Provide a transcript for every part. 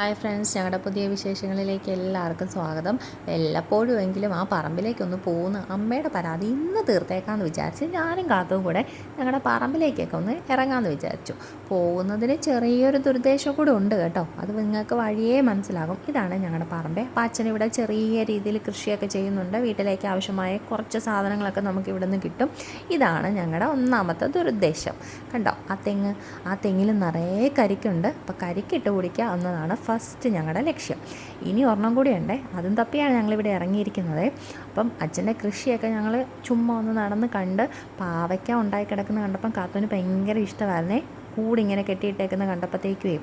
Hi friends ഞങ്ങളുടെ പുതിയ വിശേഷങ്ങളിലേക്ക് എല്ലാവർക്കും സ്വാഗതം. എല്ലപ്പോഴും എങ്കിലും ആ പറമ്പിലേക്കൊന്ന് പോകുന്ന അമ്മയുടെ പരാതി ഇന്ന് തീർത്തേക്കാമെന്ന് വിചാരിച്ച് ഞാനും കാത്തും കൂടെ ഞങ്ങളുടെ പറമ്പിലേക്കൊക്കെ ഒന്ന് ഇറങ്ങാമെന്ന് വിചാരിച്ചു. പോകുന്നതിന് ചെറിയൊരു ദുരുദ്ദേശം കൂടെ ഉണ്ട് കേട്ടോ. അത് നിങ്ങൾക്ക് വഴിയേ മനസ്സിലാകും. ഇതാണ് ഞങ്ങളുടെ പറമ്പ്. അപ്പോൾ അച്ഛൻ ഇവിടെ ചെറിയ രീതിയിൽ കൃഷിയൊക്കെ ചെയ്യുന്നുണ്ട്. വീട്ടിലേക്ക് ആവശ്യമായ കുറച്ച് സാധനങ്ങളൊക്കെ നമുക്ക് ഇവിടെ നിന്ന് കിട്ടും. ഇതാണ് ഞങ്ങളുടെ ഒന്നാമത്തെ ദുരുദ്ദേശം. കണ്ടോ? ആ തെങ്ങ് ആ തെങ്ങിൽ നിറയെ കരിക്കുണ്ട്. അപ്പോൾ കരിക്കിട്ട് കുടിക്കുക എന്നതാണ് ഫസ്റ്റ് ഞങ്ങളുടെ ലക്ഷ്യം. ഇനി ഒരെണ്ണം കൂടി ഉണ്ടേ. അതും തപ്പിയാണ് ഞങ്ങളിവിടെ ഇറങ്ങിയിരിക്കുന്നത്. അപ്പം അച്ഛന്റെ കൃഷിയൊക്കെ ഞങ്ങൾ ചുമ്മാ ഒന്ന് നടന്ന് കണ്ട് പാവയ്ക്ക ഉണ്ടായി കിടക്കുന്ന കണ്ടപ്പം കാത്തുവിന് ഭയങ്കര ഇഷ്ടമായിരുന്നേ. കൂടിങ്ങനെ കെട്ടിയിട്ടേക്കുന്ന കണ്ടപ്പോഴത്തേക്കുവേ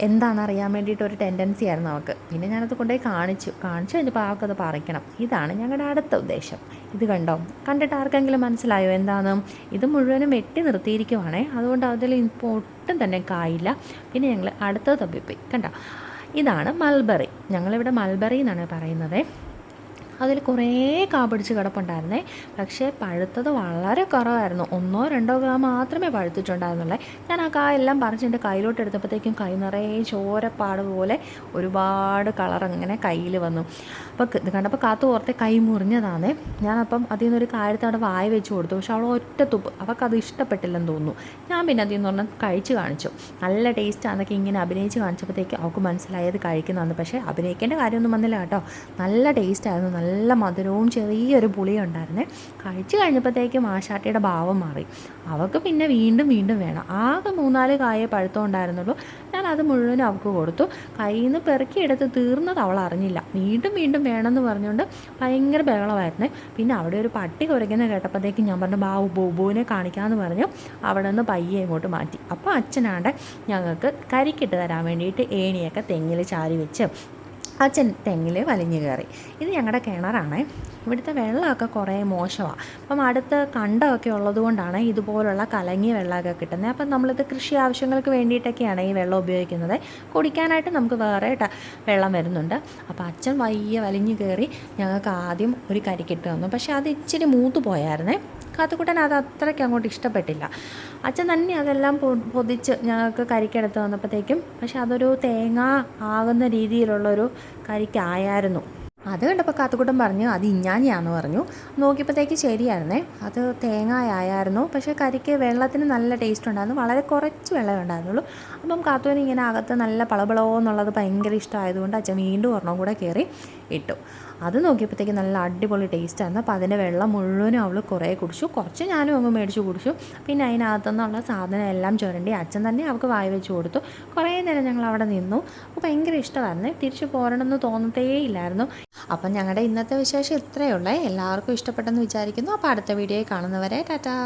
എന്താണെന്ന് അറിയാൻ വേണ്ടിയിട്ട് ഒരു ടെൻഡൻസി ആയിരുന്നു അവൾക്ക്. പിന്നെ ഞാനത് കൊണ്ടുപോയി കാണിച്ചു. കാണിച്ചു കഴിഞ്ഞപ്പോൾ അവൾക്കത് പറിക്കണം. ഇതാണ് ഞങ്ങളുടെ അടുത്ത ഉദ്ദേശം. ഇത് കണ്ടോ? കണ്ടിട്ട് ആർക്കെങ്കിലും മനസ്സിലായോ എന്താണ്? ഇത് മുഴുവനും വെട്ടി നിർത്തിയിരിക്കുവാണേ. അതുകൊണ്ട് അതിൽ ഇപ്പോൾ ഒട്ടും തന്നെ കായില്ല. പിന്നെ ഞങ്ങൾ അടുത്തത് തപ്പിപ്പോയി കണ്ടോ? ഇതാണ് മൽബറി ഞങ്ങളിവിടെ മൽബറി എന്നാണ് പറയുന്നത്. അതിൽ കുറേ കാ പിടിച്ച് കിടപ്പുണ്ടായിരുന്നേ. പക്ഷേ പഴുത്തത് വളരെ കുറവായിരുന്നു. ഒന്നോ രണ്ടോ ഗ്രാം മാത്രമേ പഴുത്തിട്ടുണ്ടായിരുന്നുള്ളേ. ഞാൻ ആ കാ എല്ലാം പറിച്ച് കയ്യിലോട്ട് എടുത്തപ്പോഴത്തേക്കും കൈ നിറയെ ചോരപ്പാട് പോലെ ഒരുപാട് കളർ അങ്ങനെ കയ്യിൽ വന്നു. അപ്പോൾ ഇത് കണ്ടപ്പോൾ കാത്തു ഓർത്തെ കൈ മുറിഞ്ഞതാണേ ഞാനപ്പം അതിൽ നിന്നൊരു കാര്യത്തെ അവിടെ വായ വെച്ച് കൊടുത്തു. പക്ഷെ അവൾ ഒറ്റ തുപ്പ് അവൾക്കത് ഇഷ്ടപ്പെട്ടില്ലെന്ന് തോന്നുന്നു. ഞാൻ പിന്നെ അതിൽ നിന്ന് പറഞ്ഞാൽ കഴിച്ച് കാണിച്ചു. നല്ല ടേസ്റ്റ് ആണെന്നൊക്കെ ഇങ്ങനെ അഭിനയിച്ച് കാണിച്ചപ്പോഴത്തേക്ക് അവൾക്ക് മനസ്സിലായത് കഴിക്കുന്നതാണ് പക്ഷേ അഭിനയിക്കേണ്ട കാര്യമൊന്നും വന്നില്ല കേട്ടോ. നല്ല ടേസ്റ്റ് ആയിരുന്നു. നല്ല മധുരവും ചെറിയൊരു പുളിയും ഉണ്ടായിരുന്നേ കഴിച്ചു കഴിഞ്ഞപ്പോഴത്തേക്കും ആശാട്ടിയുടെ ഭാവം മാറി. അവൾക്ക് പിന്നെ വീണ്ടും വീണ്ടും വേണം. ആകെ മൂന്നാൽ കായേ പഴുത്തം ഉണ്ടായിരുന്നുള്ളൂ. ഞാൻ അത് മുഴുവനും അവൾക്ക് കൊടുത്തു. കയ്യിൽ നിന്ന് പെറുക്കിയെടുത്ത് തീർന്നത് അവൾ അറിഞ്ഞില്ല. വീണ്ടും വീണ്ടും വേണമെന്ന് പറഞ്ഞുകൊണ്ട് ഭയങ്കര ബഹളമായിരുന്നേ. പിന്നെ അവിടെ ഒരു പട്ടി കുറയ്ക്കുന്ന കേട്ടപ്പോഴത്തേക്കും ഞാൻ പറഞ്ഞു ബാബു ബോബുവിനെ കാണിക്കാമെന്ന് പറഞ്ഞു. അവിടെ നിന്ന് പയ്യെ ഇങ്ങോട്ട് മാറ്റി. അപ്പോൾ അച്ഛനാണ്ട് ഞങ്ങൾക്ക് കരിക്കിട്ട് തരാൻ വേണ്ടിയിട്ട് ഏണിയൊക്കെ തെങ്ങിൽ ചാരി വെച്ച് അച്ഛൻ തെങ്ങിൽ വലിഞ്ഞു കയറി. ഇത് ഞങ്ങളുടെ കിണറാണ്. ഇവിടുത്തെ വെള്ളമൊക്കെ കുറേ മോശമാണ് അപ്പം അടുത്ത് കണ്ടമൊക്കെ ഉള്ളതുകൊണ്ടാണ് ഇതുപോലുള്ള കലങ്ങിയ വെള്ളമൊക്കെ കിട്ടുന്നത് അപ്പം നമ്മളിത് കൃഷി ആവശ്യങ്ങൾക്ക് വേണ്ടിയിട്ടൊക്കെയാണ് ഈ വെള്ളം ഉപയോഗിക്കുന്നത്. കുടിക്കാനായിട്ട് നമുക്ക് വേറെ വെള്ളം വരുന്നുണ്ട്. അപ്പോൾ അച്ഛൻ വയ്യ വലിഞ്ഞു കയറി ഞങ്ങൾക്ക് ആദ്യം ഒരു കരിക്കിട്ട് തന്നു. പക്ഷേ അത് ഇച്ചിരി മൂത്ത് പോയായിരുന്നേ. കാത്തുക്കുട്ടൻ അത് അത്രയ്ക്ക് അങ്ങോട്ട് ഇഷ്ടപ്പെട്ടില്ല. അച്ഛൻ തന്നെ അതെല്ലാം പൊതിച്ച് ഞങ്ങൾക്ക് കരിക്കെടുത്ത് വന്നപ്പോഴത്തേക്കും പക്ഷെ അതൊരു തേങ്ങ ആകുന്ന രീതിയിലുള്ളൊരു കരിക്കായായിരുന്നു അത് കണ്ടപ്പോൾ കാത്തുകൂട്ടം പറഞ്ഞു അത് ഇഞ്ഞാഞ്ഞിയാന്ന് പറഞ്ഞു. നോക്കിയപ്പോഴത്തേക്ക് ശരിയായിരുന്നേ. അത് തേങ്ങായായിരുന്നു പക്ഷേ കരിക്ക് വെള്ളത്തിന് നല്ല ടേസ്റ്റ് ഉണ്ടായിരുന്നു. വളരെ കുറച്ച് വെള്ളമേ ഉണ്ടായിരുന്നുള്ളൂ. അപ്പം കാത്തുവിന് ഇങ്ങനെ അകത്ത് നല്ല പളപളോ എന്നുള്ളത് ഭയങ്കര ഇഷ്ടമായതുകൊണ്ട് അച്ഛൻ വീണ്ടും ഒരെണ്ണം കൂടെ കയറി ഇട്ടു. അത് നോക്കിയപ്പോഴത്തേക്ക് നല്ല അടിപൊളി ടേസ്റ്റ് ആയിരുന്നു. അപ്പോൾ അതിന്റെ വെള്ളം മുഴുവനും അവൾ കുറേ കുടിച്ചു. കുറച്ച് ഞാനും അങ്ങ് മേടിച്ച് കുടിച്ചു. പിന്നെ അതിനകത്തുനിന്നുള്ള സാധനം എല്ലാം ചുരണ്ടി അച്ഛൻ തന്നെ അവൾക്ക് വായ വെച്ച് കൊടുത്തു. കുറേ നേരം ഞങ്ങൾ അവിടെ നിന്നു. അപ്പോൾ ഭയങ്കര ഇഷ്ടമായിരുന്നു. തിരിച്ചു പോരണമെന്ന് തോന്നത്തേ ഇല്ലായിരുന്നു. അപ്പം ഞങ്ങളുടെ ഇന്നത്തെ വിശേഷം ഇത്രയേ ഉള്ളേ. എല്ലാവർക്കും ഇഷ്ടപ്പെട്ടെന്ന് വിചാരിക്കുന്നു. അപ്പോൾ അടുത്ത വീഡിയോയിൽ കാണുന്നവരെ ടാറ്റാ.